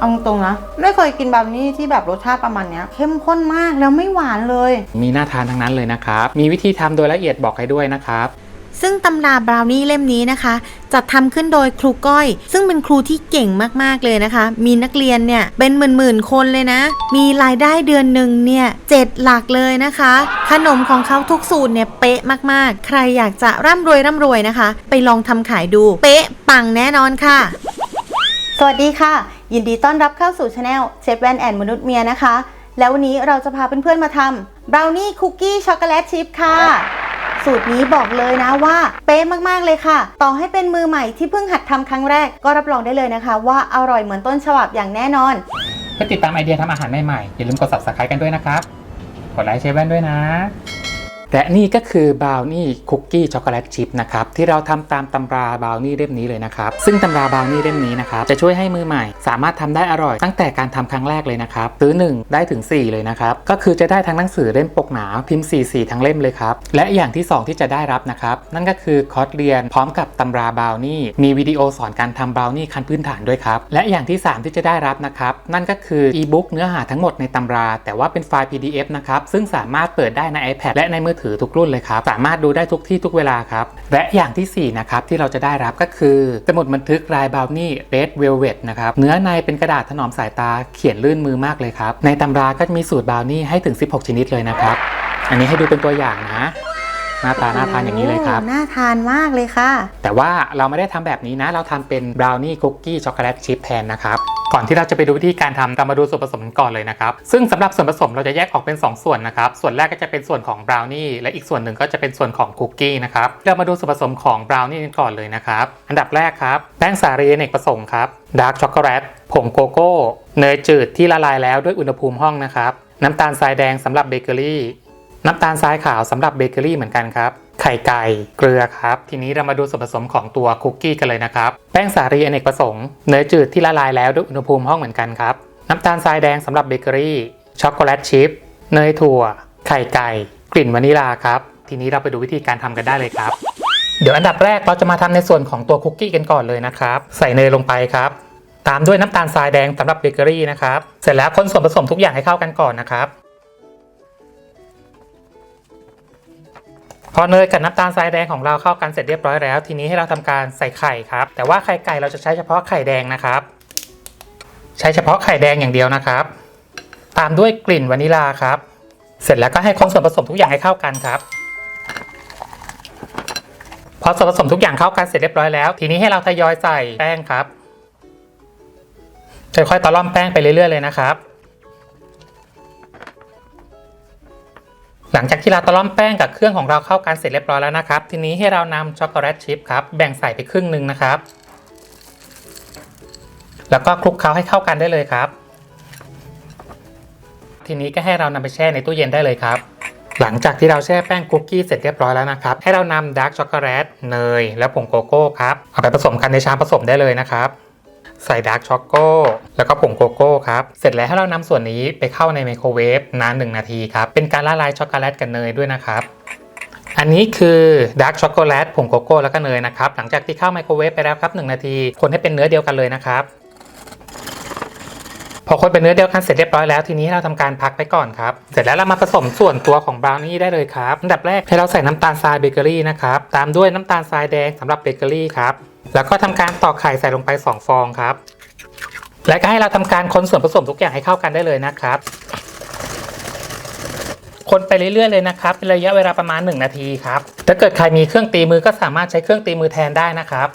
เอาตรงๆนะไม่เคยกินบราวนี่ที่แบบรสชาติประมาณเนี้ยเข้มข้นมากแล้วไม่หวานเลย มีน่าทานทั้งนั้นเลยนะครับ มีวิธีทำโดยละเอียดบอกให้ด้วยนะครับ ซึ่งตำราบราวนี่เล่มนี้นะคะ จัดทำขึ้นโดยครูก้อย ซึ่งเป็นครูที่เก่งมากๆเลยนะคะ มีนักเรียนเนี่ยเป็นหมื่นๆคนเลยนะ มีรายได้เดือนหนึ่งเนี่ยเจ็ดหลักเลยนะคะ ขนมของเขาทุกสูตรเนี่ยเป๊ะมากๆ ใครอยากจะร่ำรวยร่ำรวยนะคะ ไปลองทำขายดู เป๊ะปังแน่นอนค่ะ สวัสดีค่ะ ยินดีต้อนรับเข้าสู่ช anel เชฟแวนแอนมนุษย์เมียนะคะ แล้ววันนี้เราจะพาเพื่อนๆมาทำบราวนี่คุกกี้ช็อกโกแลตชิพค่ะ สูตรนี้บอกเลยนะว่า เป๊ะมากๆเลยค่ะ ต่อให้เป็นมือใหม่ที่เพิ่งหัดทำครั้งแรกก็รับรองได้เลยนะคะ ว่าอร่อยเหมือนต้นฉบับอย่างแน่นอน เพื่อติดตามไอเดียทำอาหารใหม่ๆอย่าลืมกด subscribe กันด้วยนะครับ กดไลค์เชฟแวนด้วยนะ และนี่ก็คือบราวนี่คุกกี้ช็อกโกแลตชิพนะครับที่เราทำตามตำราบราวนี่เล่มนี้เลยนะครับซึ่งตำราบราวนี่เล่มนี้นะครับจะช่วยให้มือใหม่ สามารถทำได้อร่อย ตั้งแต่การทำครั้งแรกเลยนะครับซื้อ1ได้ถึง 4 เลยนะครับก็คือจะได้ทั้งหนังสือเล่มปกหนาพิมพ์ 4 4 ทั้งเล่มเลยครับและอย่างที่ 2 ที่จะได้รับนะครับนั่นก็คือคอร์สเรียนพร้อมกับตำราบราวนี่มีวิดีโอสอนการทำบราวนี่ขั้นพื้นฐานด้วยครับและอย่างที่ 3 ที่จะได้รับนะครับนั่นก็คืออีบุ๊กเนื้อหาทั้งหมดในตำรา แต่ว่าเป็นไฟล์ PDF นะครับซึ่งสามารถเปิดได้ใน iPad และในมือถือทุกรุ่นเลยครับ สามารถดูได้ทุกที่ทุกเวลาครับ และอย่างทีสี่4 นะครับที่เราจะได้รับก็คือ สมุดบันทึกลายบาวนี่ Red Velvet นะครับเนื้อในเป็นกระดาษถนอมสายตาเขียนลื่นมือมากเลยครับในตำราก็จะมีสูตรบาวนี่ให้ถึง 16 ชนิดเลยนะครับอันนี้ให้ดูเป็นตัวอย่างนะ หน้าตาน่าทานอย่างนี้เลยครับโน่าทานมากเลยค่ะ แต่ว่าเราไม่ได้ทำแบบนี้นะ เราทำเป็นบราวนี่คุกกี้ช็อกโกแลตชิพแทนนะครับก่อนที่เราจะไปดูวิธีการทำเรามาดูส่วนผสมกันก่อนเลยนะครับ ซึ่งสำหรับส่วนผสมเราจะแยกออกเป็น 2 ส่วนนะครับ ส่วนแรกก็จะเป็นส่วนของบราวนี่ และอีกส่วนหนึ่งก็จะเป็นส่วนของคุกกี้นะครับ เรามาดูส่วนผสมของบราวนี่กันก่อนเลยนะครับ อันดับแรกครับ แป้งสาลีอเนกประสงค์ครับ ดาร์กช็อกโกแลต ผงโกโก้ เนยจืดที่ละลายแล้วด้วยอุณหภูมิห้องนะครับ น้ำตาลทรายแดงสำหรับเบเกอรี่ น้ำตาลทรายขาวสำหรับเบเกอรี่เหมือนกันครับ ไข่ไก่ เกลือครับ ทีนี้เรามาดูส่วนผสมของตัวคุกกี้กันเลยนะครับ แป้งสาลีอเนกประสงค์ เนยจืดที่ละลายแล้วด้วยอุณหภูมิห้องเหมือนกันครับ น้ำตาลทรายแดงสำหรับเบเกอรี่ ช็อกโกแลตชิพ เนยถั่ว ไข่ไก่ กลิ่นวานิลาครับ ทีนี้เราไปดูวิธีการทำกันได้เลยครับ เดี๋ยวอันดับแรกเราจะมาทำในส่วนของตัวคุกกี้กันก่อนเลยนะครับ ใส่เนยลงไปครับตามด้วยน้ำตาลทรายแดงสำหรับเบเกอรี่นะครับ เสร็จแล้วคนส่วนผสมทุกอย่างให้เข้ากันก่อนนะครับ พอเนยกับน้ำตาลทรายแดงของเราเข้ากันเสร็จเรียบร้อยแล้ว ทีนี้ให้เราทำการใส่ไข่ครับ แต่ว่าไข่ไก่เราจะใช้เฉพาะไข่แดงนะครับ ใช้เฉพาะไข่แดงอย่างเดียวนะครับ ตามด้วยกลิ่นวานิลาครับ เสร็จแล้วก็ให้คนส่วนผสมทุกอย่างให้เข้ากันครับ พอส่วนผสมทุกอย่างเข้ากันเสร็จเรียบร้อยแล้ว ทีนี้ให้เราทยอยใส่แป้งครับค่อยๆตะล่อมแป้งไปเรื่อยๆเลยนะครับ หลังจากที่เราตะล่อมแป้งกับเครื่องของเราเข้ากันเสร็จเรียบร้อยแล้วนะครับ ทีนี้ให้เรานำช็อกโกแลตชิพครับแบ่งใส่ไปครึ่งหนึ่งนะครับ แล้วก็คลุกเคล้าให้เข้ากันได้เลยครับ ทีนี้ก็ให้เรานำไปแช่ในตู้เย็นได้เลยครับ หลังจากที่เราแช่แป้งคุกกี้เสร็จเรียบร้อยแล้วนะครับ ให้เรานำดาร์กช็อกโกแลตเนย และผงโกโก้ครับเอาไปผสมกันในชามผสมได้เลยนะครับ ใส่ดาร์กช็อกโกแล้วก็ผงโกโก้ครับ เสร็จแล้วให้เรานำส่วนนี้ไปเข้าในไมโครเวฟนาน 1 นาทีครับ เป็นการละลายช็อกโกแลตกับเนยด้วยนะครับอันนี้คือดาร์กช็อกโกแลตผงโกโก้แล้วก็เนยนะครับ หลังจากที่เข้าไมโครเวฟไปแล้วครับ1นาที คนให้เป็นเนื้อเดียวกันเลยนะครับพอคนเป็นเนื้อเดียวกันเสร็จเรียบร้อยแล้วทีนี้ให้เราทำการพักไปก่อนครับ เสร็จแล้วเรามาผสมส่วนตัวของบราวนี่ได้เลยครับอันดับแรกให้เราใส่น้ำตาลทรายเบเกอรี่นะครับตามด้วยน้ำตาลทรายแดงสำหรับเบเกอรี่ครับ แล้วก็ทำการตอกไข่ใส่ลงไป2ฟองครับ และก็ให้เราทำการคนส่วนผสมทุกอย่างให้เข้ากันได้เลยนะครับ คนไปเรื่อยๆเลยนะครับเป็นระยะเวลาประมาณ 1 นาทีครับถ้าเกิดใครมีเครื่องตีมือก็สามารถใช้เครื่องตีมือแทนได้นะครับ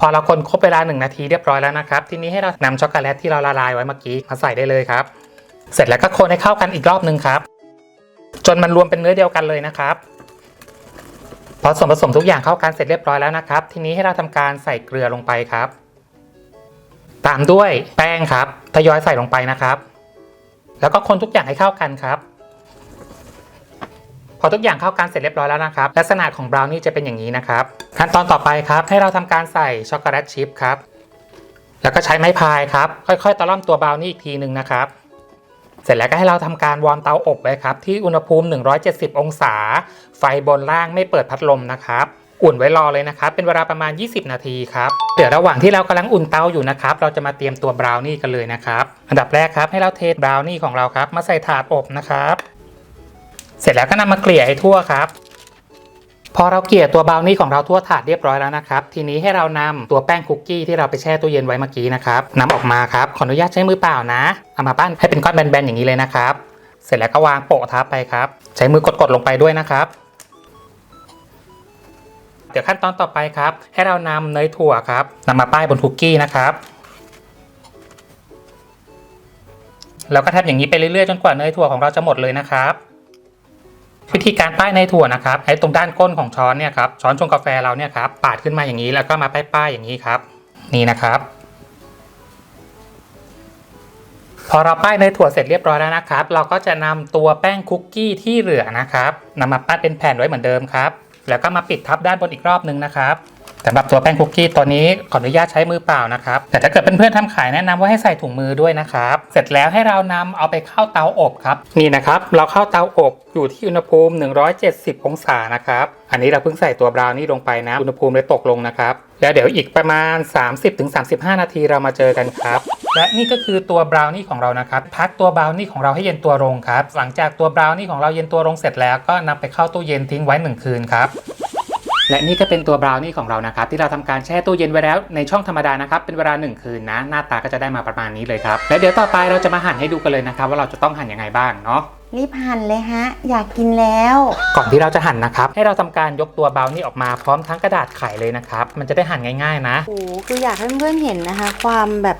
พอเราคนครบเวลา 1 นาทีเรียบร้อยแล้วนะครับ ทีนี้ให้เรานำช็อกโกแลตที่เราละลายไว้เมื่อกี้มาใส่ได้เลยครับ เสร็จแล้วก็คนให้เข้ากันอีกรอบหนึ่งครับ จนมันรวมเป็นเนื้อเดียวกันเลยนะครับ พอส่วนผสมทุกอย่างเข้ากันเสร็จเรียบร้อยแล้วนะครับ ทีนี้ให้เราทำการใส่เกลือลงไปครับ ตามด้วยแป้งครับทยอยใส่ลงไปนะครับ แล้วก็คนทุกอย่างให้เข้ากันครับ พอทุกอย่างเข้ากันเสร็จเรียบร้อยแล้วนะครับ ลักษณะของบราวนี่จะเป็นอย่างนี้นะครับ ขั้นตอนต่อไปครับ ให้เราทำการใส่ช็อกโกแลตชิพครับแล้วก็ใช้ไม้พายครับ ค่อยๆตะล่อมตัวบราวนี่อีกทีหนึ่งนะครับ เสร็จแล้วก็ให้เราทำการวอร์มเตาอบไว้ครับที่อุณหภูมิ 170 องศา ไฟบนล่างไม่เปิดพัดลมนะครับ อุ่นไว้รอเลยนะครับ เป็นเวลาประมาณ 20 นาทีครับเดี๋ยวระหว่างที่เรากำลังอุ่นเตาอยู่นะครับ เราจะมาเตรียมตัวบราวนี่กันเลยนะครับ อันดับแรกครับให้เราเทบราวนี่ของเราครับ มาใส่ถาดอบนะครับ เสร็จแล้วก็นำมาเกลี่ยให้ทั่วครับ พอเราเกลี่ยตัวบราวนี่ของเราทั่วถาดเรียบร้อยแล้วนะครับ ทีนี้ให้เรานำตัวแป้งคุกกี้ที่เราไปแช่ตู้เย็นไว้เมื่อกี้นะครับนำออกมาครับ ขออนุญาตใช้มือเปล่านะ เอามาปั้นให้เป็นก้อนแบนๆอย่างนี้เลยนะครับ เสร็จแล้วก็วางโปะทับไปครับ ใช้มือกดๆลงไปด้วยนะครับ เดี๋ยวขั้นตอนต่อไปครับ ให้เรานำเนยถั่วครับนำมาป้ายบนคุกกี้นะครับแล้วก็ทำอย่างนี้ไปเรื่อยๆจนกว่าเนยถั่วของเราจะหมดเลยนะครับ วิธีการป้ายในถั่วนะครับไอ้ตรงด้านก้นของช้อนเนี่ยครับช้อนชงกาแฟเราเนี่ยครับปาดขึ้นมาอย่างนี้แล้วก็มาป้ายๆอย่างนี้ครับ นี่นะครับ พอเราป้ายเนยถั่วเสร็จเรียบร้อยแล้วนะครับ เราก็จะนำตัวแป้งคุกกี้ที่เหลือนะครับนำมาปั้นเป็นแผ่นไว้เหมือนเดิมครับ แล้วก็มาปิดทับด้านบนอีกรอบนึงนะครับ สำหรับตัวแป้งคุกกี้ตัวนี้ขออนุญาตใช้มือเปล่านะครับ แต่ถ้าเกิดเเพื่อนๆทำขายแนะนำว่าให้ใส่ถุงมือด้วยนะครับ เสร็จแล้วให้เรานำเอาไปเข้าเตาอบครับ นี่นะครับ เราเข้าเตาอบอยู่ที่อุณหภูมิ 170 องศานะครับ อันนี้เราเพิ่งใส่ตัวบราวนี่ลงไปนะ อุณหภูมิเลยตกลงนะครับ แล้วเดี๋ยวอีกประมาณ 30-35 นาทีเรามาเจอกันครับและนี่ก็คือตัวบราวนี่ของเรานะครับ พักตัวบราวนี่ของเราให้เย็นตัวลงครับ หลังจากตัวบราวนี่ของเราเย็นตัวลงเสร็จแล้วก็นำไปเข้าตู้เย็นทิ้งไว้ 1 คืนครับ และนี่ก็เป็นตัวบราวนี่ของเรานะครับ ที่เราทำการแช่ตู้เย็นไว้แล้วในช่องธรรมดานะครับ เป็นเวลา 1 คืนนะ หน้าตาก็จะได้มาประมาณนี้เลยครับ และเดี๋ยวต่อไปเราจะมาหั่นให้ดูกันเลยนะครับ ว่าเราจะต้องหั่นยังไงบ้างเนาะรีบหั่นเลยฮะ อยากกินแล้ว ก่อนที่เราจะหั่นนะครับ ให้เราทำการยกตัวบราวนี่ออกมาพร้อมทั้งกระดาษไขเลยนะครับ มันจะได้หั่นง่ายๆนะโอ้โหคืออยากให้เพื่อนๆเห็นนะคะ ความแบบ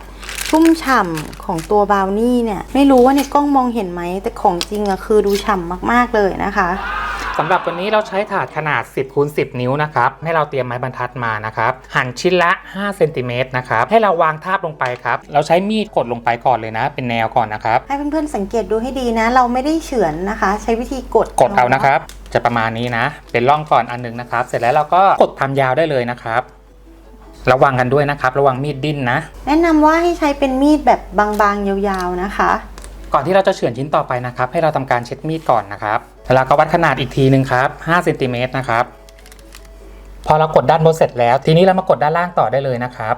ชุ่มฉ่ำของตัวบราวนี่เนี่ย ไม่รู้ว่าในกล้องมองเห็นไหมแต่ของจริงอะคือดูฉ่ำมากๆเลยนะคะ สำหรับวันนี้เราใช้ถาดขนาด 10คูณ10 นิ้วนะครับให้เราเตรียมไม้บรรทัดมานะครับหั่นชิ้นละ5เซนติเมตรนะครับให้เราวางทาบลงไปครับเราใช้มีดกดลงไปก่อนเลยนะ เป็นแนวก่อนนะครับให้เพื่อนๆสังเกตดูให้ดีนะ เราไม่ได้เฉือนนะคะ ใช้วิธีกดกดเอานะครับ จะประมาณนี้นะ เป็นร่องก่อนอันหนึงนะครับ เสร็จแล้วเราก็กดทำยาวได้เลยนะครับระวังกันด้วยนะครับ ระวังมีดดิ้นนะ แนะนำว่าให้ใช้เป็นมีดแบบบางๆยาวๆนะคะ ก่อนที่เราจะเฉือนชิ้นต่อไปนะครับ ให้เราทำการเช็ดมีดก่อนนะครับ แล้วเราก็วัดขนาดอีกทีหนึ่งครับ5เซนติเมตรนะครับ พอเรากดด้านบนเสร็จแล้ว ทีนี้เรามากดด้านล่างต่อได้เลยนะครับ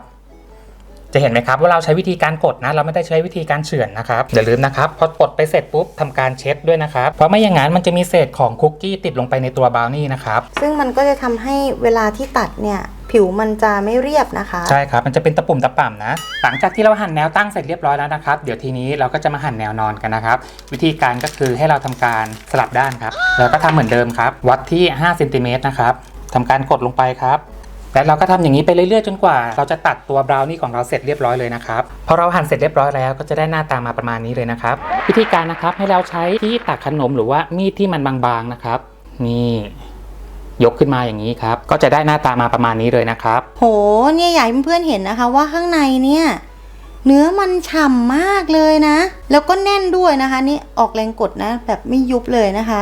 จะเห็นไหมครับว่าเราใช้วิธีการกดนะ เราไม่ได้ใช้วิธีการเฉือนนะครับอย่าลืมนะครับพอกดไปเสร็จปุ๊บทำการเช็ดด้วยนะครับ เพราะไม่อย่างนั้นมันจะมีเศษของคุกกี้ติดลงไปในตัวบราวนี่นะครับ ซึ่งมันก็จะทำให้เวลาที่ตัดเนี่ย ผิวมันจะไม่เรียบนะคะ ใช่ครับ มันจะเป็นตะปุ่มตะป่ำนะ หลังจากที่เราหั่นแนวตั้งเสร็จเรียบร้อยแล้วนะครับ เดี๋ยวทีนี้เราก็จะมาหั่นแนวนอนกันนะครับ วิธีการก็คือให้เราทำการสลับด้านครับ แล้วก็ทำเหมือนเดิมครับ วัดที่5เซนติเมตรนะครับทำการกดลงไปครับและเราก็ทำอย่างนี้ไปเรื่อยๆจนกว่า เราจะตัดตัวบราวนี่ของเราเสร็จเรียบร้อยเลยนะครับพอเราหั่นเสร็จเรียบร้อยแล้วก็จะได้หน้าตามาประมาณนี้เลยนะครับ วิธีการนะครับให้เราใช้ที่ตักขนมหรือว่ามีดที่มันบางๆนะครับนี่ ยกขึ้นมาอย่างนี้ครับ ก็จะได้หน้าตามาประมาณนี้เลยนะครับ โห เนี่ยอยากให้เพื่อนๆเห็นนะคะว่าข้างในเนี่ยเนื้อมันฉ่ำมากเลยนะ แล้วก็แน่นด้วยนะคะ นี่ออกแรงกดนะ แบบไม่ยุบเลยนะคะ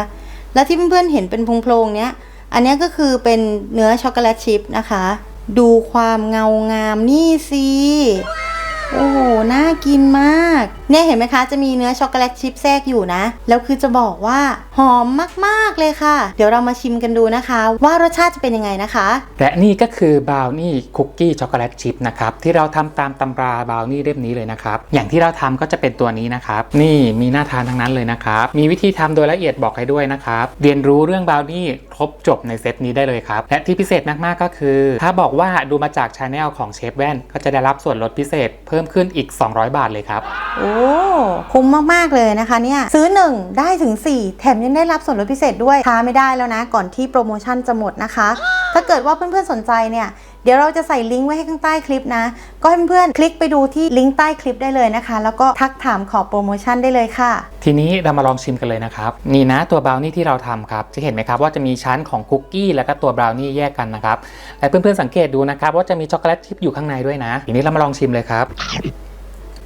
แล้วที่เพื่อนๆเห็นเป็นโพรงๆเนี้ย อันนี้ก็คือเป็นเนื้อช็อกโกแลตชิพนะคะ ดูความเงางามนี่สิ โอ้โห น่ากินมาก เนี่ยเห็นไหมคะ จะมีเนื้อช็อกโกแลตชิพแทรกอยู่นะ แล้วคือจะบอกว่าหอมมากๆเลยค่ะ เดี๋ยวเรามาชิมกันดูนะคะ ว่ารสชาติจะเป็นยังไงนะคะ และนี่ก็คือบราวนี่คุกกี้ช็อกโกแลตชิพนะครับ ที่เราทำตามตำราบราวนี่เล่มนี้เลยนะครับ อย่างที่เราทำก็จะเป็นตัวนี้นะครับ นี่มีน่าทานทั้งนั้นเลยนะครับ มีวิธีทำโดยละเอียดบอกให้ด้วยนะครับ เรียนรู้เรื่องบราวนี่ครบจบในเซตนี้ได้เลยครับ และที่พิเศษมากๆก็คือ ถ้าบอกว่าดูมาจากชาแนลของเชฟแว่นก็จะได้รับส่วนลดพิเศษเพิ่มิ่มขึ้นอีก 200 บาทเลยครับ โอ้คุ้มมาก ๆ เลยนะคะเนี่ยซื้อ 1 ได้ถึง 4 แถมยังได้รับส่วนลดพิเศษด้วยช้าไม่ได้แล้วนะ ก่อนที่โปรโมชั่นจะหมดนะคะ ถ้าเกิดว่าเพื่อนๆสนใจเนี่ย เดี๋ยวเราจะใส่ลิงก์ไว้ให้ข้างใต้คลิปนะ ก็ให้เพื่อนๆคลิกไปดูที่ลิงก์ใต้คลิปได้เลยนะคะ แล้วก็ทักถามขอโปรโมชั่นได้เลยค่ะ ทีนี้เรามาลองชิมกันเลยนะครับ นี่นะตัวบราวนี่ที่เราทำครับ จะเห็นไหมครับว่าจะมีชั้นของคุกกี้แล้วก็ตัวบราวนี่แยกกันนะครับและเพื่อนๆสังเกตดูนะครับว่าจะมีช็อกโกแลตชิพอยู่ข้างในด้วยนะ ทีนี้เรามาลองชิมเลยครับ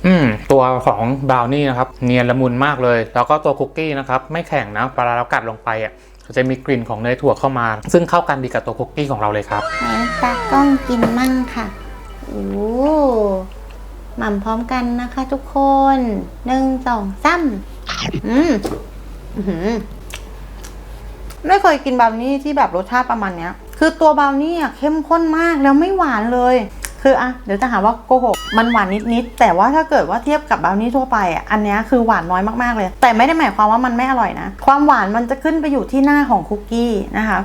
อืมตัวของบราวนี่นะครับเนียนละมุนมากเลย แล้วก็ตัวคุกกี้นะครับไม่แข็งนะเวลาเรากัดลงไปอะ จะมีกลิ่นของเนยถั่วเข้ามา ซึ่งเข้ากันดีกับตัวคุกกี้ของเราเลยครับตากล้องกินมั่งค่ะโอ้หม่ำพร้อมกันนะคะ ทุกคนหนึ่งสองสามอืมอื้อหือไม่เคยกินบราวนี่ที่แบบรสชาติประมาณเนี้ย คือตัวบราวนี่อะเข้มข้นมากแล้วไม่หวานเลย คืออะเดี๋ยวจะหาว่าโกหกมันหวานนิดๆแต่ว่าถ้าเกิดว่าเทียบกับบราวนี่ทั่วไปอะอันนี้คือหวานน้อยมากๆเลย แต่ไม่ได้หมายความว่ามันไม่อร่อยนะ ความหวานมันจะขึ้นไปอยู่ที่หน้าของคุกกี้นะคะ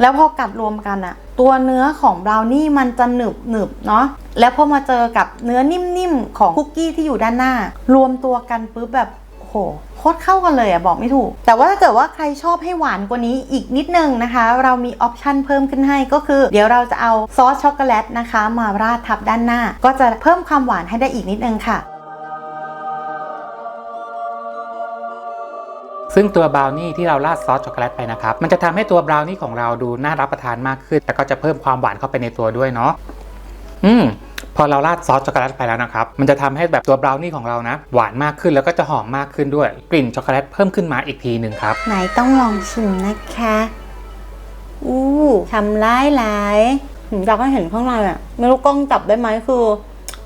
แล้วพอกัดรวมกันอะตัวเนื้อของบราวนี่มันจะหนึบหนึบเนาะแล้วพอมาเจอกับเนื้อนิ่มๆของคุกกี้ที่อยู่ด้านหน้า รวมตัวกันปุ๊บแบบโอ้โห คตรเข้ากันเลยอะบอกไม่ถูก แต่ว่าถ้าเกิดว่าใครชอบให้หวานกว่านี้อีกนิดนึงนะคะ เรามีออปชันเพิ่มขึ้นให้ก็คือ เดี๋ยวเราจะเอาซอสช็อกโกแลตนะคะ มาราดทับด้านหน้า ก็จะเพิ่มความหวานให้ได้อีกนิดนึงค่ะซึ่งตัวบราวนี่ที่เราราดซอสช็อกโกแลตไปนะครับ มันจะทำให้ตัวบราวนี่ของเราดูน่ารับประทานมากขึ้น แต่ก็จะเพิ่มความหวานเข้าไปในตัวด้วยเนาะ อืม อเราราดซอสช็อกโกแลตไปแล้วนะครับ มันจะทำให้แบบตัวบราวนี่ของเรานะ หวานมากขึ้นแล้วก็จะหอมมากขึ้นด้วย กลิ่นช็อกโกแลตเพิ่มขึ้นมาอีกทีหนึ่งครับ ไหนต้องลองชิมนะคะ อู้ทำร้ายหลายเราก็เห็นข้างในอะไม่รู้กล้องจับได้ไหมคือ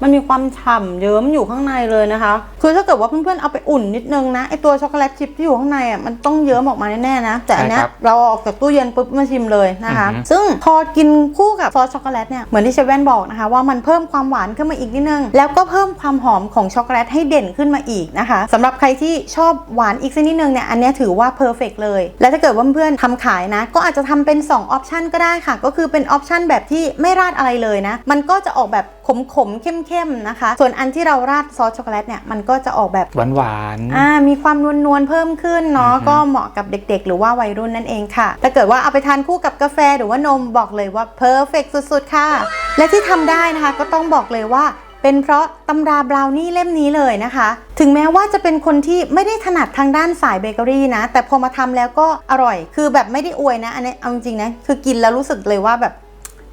มันมีความฉ่ำเยิ้มอยู่ข้างในเลยนะคะ คือถ้าเกิดว่าเพื่อนๆเอาไปอุ่นนิดนึงนะไอตัวช็อกโกแลตชิพที่อยู่ข้างในอะมันต้องเยิ้มออกมาแน่ๆนะ แต่อันเนี้ยใช่ครับเราเอาออกจากตู้เย็นปุ๊บมาชิมเลยนะคะอือหือซึ่งพอกินคู่กับซอสช็อกโกแลตเนี่ยเหมือนที่เชฟแว่นบอกนะคะว่ามันเพิ่มความหวานขึ้นมาอีกนิดนึง แล้วก็เพิ่มความหอมของช็อกโกแลตให้เด่นขึ้นมาอีกนะคะสำหรับใครที่ชอบหวานอีกสักนิดนึงเนี่ยอันเนี้ยถือว่าเพอร์เฟกเลย และถ้าเกิดว่าเพื่อนๆทำขายนะ ก็อาจจะทำเป็น2ออปชันก็ได้ค่ะ ก็คือเป็นออปชันแบบที่ไม่ราดอะไรเลยนะ มันก็จะออกแบบขมๆเข้มๆนะคะ ส่วนอันที่เราราดซอสช็อกโกแลตเนี่ยมันก็จะออกแบบหวานหวานอ่ามีความนวลนวลๆเพิ่มขึ้นเนาะอือฮึก็เหมาะกับเด็กๆ หรือว่าวัยรุ่นนั่นเองค่ะถ้าเกิดว่าเอาไปทานคู่กับกาแฟหรือว่านมบอกเลยว่าเพอร์เฟกสุดๆ ค่ะ และที่ทำได้นะคะก็ต้องบอกเลยว่าเป็นเพราะตำราบราวนี่เล่มนี้เลยนะคะ ถึงแม้ว่าจะเป็นคนที่ไม่ได้ถนัดทางด้านสายเบเกอรี่นะ แต่พอมาทำแล้วก็อร่อย คือแบบไม่ได้อวยนะ อันนี้เอาจริงๆนะ คือกินแล้วรู้สึกเลยว่าแบบ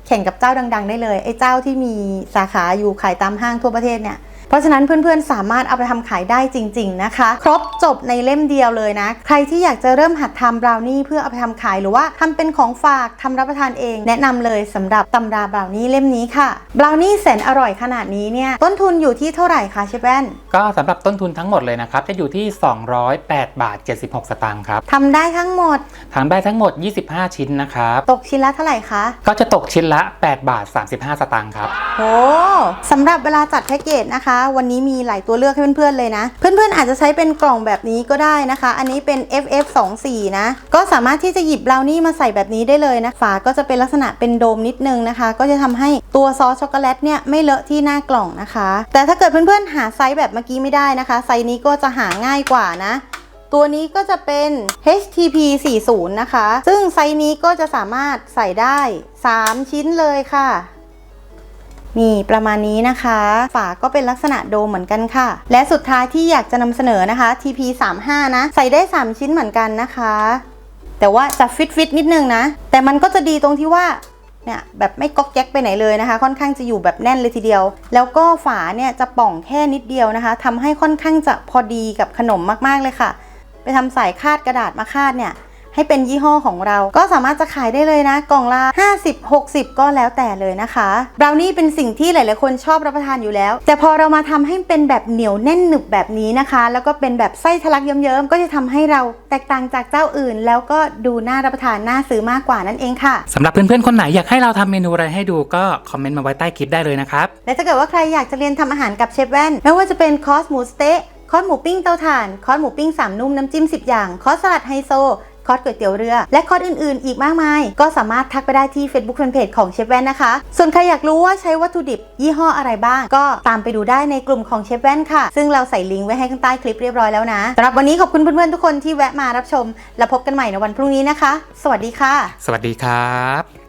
แข่งกับเจ้าดัง ๆ ได้เลย ไอ้เจ้าที่มีสาขาอยู่ขายตามห้างทั่วประเทศเนี่ย ราะฉะนั้นเพื่อนๆ สามารถเอาไปทำขายได้จริง ๆ นะคะ ครบจบในเล่มเดียวเลยนะ ใครที่อยากจะเริ่มหัดทำบราวนี่เพื่อเอาไปทำขายหรือว่าทำเป็นของฝากทำรับประทานเอง แนะนำเลยสำหรับตำราบราวนี่เล่มนี้ค่ะบราวนี่แสนอร่อยขนาดนี้เนี่ยต้นทุนอยู่ที่เท่าไหร่คะเชฟแว่นก็สำหรับต้นทุนทั้งหมดเลยนะครับจะอยู่ที่ 208 บาท 76 สตางค์ครับทำได้ทั้งหมดทำได้ทั้งหมด 25 ชิ้นนะครับตกชิ้นละเท่าไหร่คะก็จะตกชิ้นละ 8 บาท 35 สตางค์ครับโอ้สำหรับเวลาจัดแพ็กเกจนะคะวันนี้มีหลายตัวเลือกให้เพื่อนๆเลยนะ เพื่อนๆอาจจะใช้เป็นกล่องแบบนี้ก็ได้นะคะ อันนี้เป็น FF24 นะ ก็สามารถที่จะหยิบบรานี่มาใส่แบบนี้ได้เลยนะฝาก็จะเป็นลักษณะเป็นโดมนิดนึงนะคะ ก็จะทำให้ตัวซอสช็อกโกแลตเนี่ยไม่เลอะที่หน้ากล่องนะคะ แต่ถ้าเกิดเพื่อนๆหาไซส์แบบเมื่อกี้ไม่ได้นะคะ ไซส์นี้ก็จะหาง่ายกว่านะตัวนี้ก็จะเป็น HTP 40 นะคะ ซึ่งไซส์นี้ก็จะสามารถใส่ได้ 3 ชิ้นเลยค่ะ นี่ประมาณนี้นะคะ ฝาก็เป็นลักษณะโดมเหมือนกันค่ะ และสุดท้ายที่อยากจะนำเสนอนะคะ TP 35นะ ใส่ได้ 3 ชิ้นเหมือนกันนะคะ แต่ว่าจะฟิตฟิตนิดนึงนะ แต่มันก็จะดีตรงที่ว่าเนี่ยแบบไม่ก๊อกแก๊กไปไหนเลยนะคะ ค่อนข้างจะอยู่แบบแน่นเลยทีเดียว แล้วก็ฝาเนี่ยจะป่องแค่นิดเดียวนะคะทำให้ค่อนข้างจะพอดีกับขนมมากๆเลยค่ะ ไปทำสายคาดกระดาษมาคาดเนี่ย ให้เป็นยี่ห้อของเรา ก็สามารถจะขายได้เลยนะ กล่องละ50 60 ก็แล้วแต่เลยนะคะบราวนี่เป็นสิ่งที่หลาย ๆ คนชอบรับประทานอยู่แล้ว แต่พอเรามาทำให้เป็นแบบเหนียวแน่นหนึบแบบนี้นะคะ แล้วก็เป็นแบบไส้ทะลักเยิ้มๆก็จะทำให้เราแตกต่างจากเจ้าอื่น แล้วก็ดูน่ารับประทานน่าซื้อมากกว่านั่นเองค่ะสำหรับเพื่อน ๆ คนไหนอยากให้เราทำเมนูอะไรให้ดูก็คอมเมนต์มาไว้ใต้คลิปได้เลยนะครับและถ้าเกิดว่าใครอยากจะเรียนทำอาหารกับเชฟแว่นไม่ว่าจะเป็นคอร์สหมูสเต๊ะคอร์สหมูปิ้งเตาถ่าน คอร์สหมูปิ้งสามนุ่มน้ำจิ้ม 10 อย่าง คอร์สสลัดไฮโซ คอร์สก๋วยเตี๋ยวเรือ และคอร์สอื่นๆ อีกมากมาย ก็สามารถทักไปได้ที่ Facebook Fanpage ของเชฟแว่นนะคะ ส่วนใครอยากรู้ว่าใช้วัตถุดิบ ยี่ห้ออะไรบ้าง ก็ตามไปดูได้ในกลุ่มของเชฟแว่นค่ะ ซึ่งเราใส่ลิงก์ไว้ให้ข้างใต้คลิปเรียบร้อยแล้วนะสำหรับวันนี้ขอบคุณเพื่อนๆทุกคนที่แวะมารับชม แล้วพบกันใหม่ในวันพรุ่งนี้นะคะ สวัสดีค่ะ สวัสดีครับ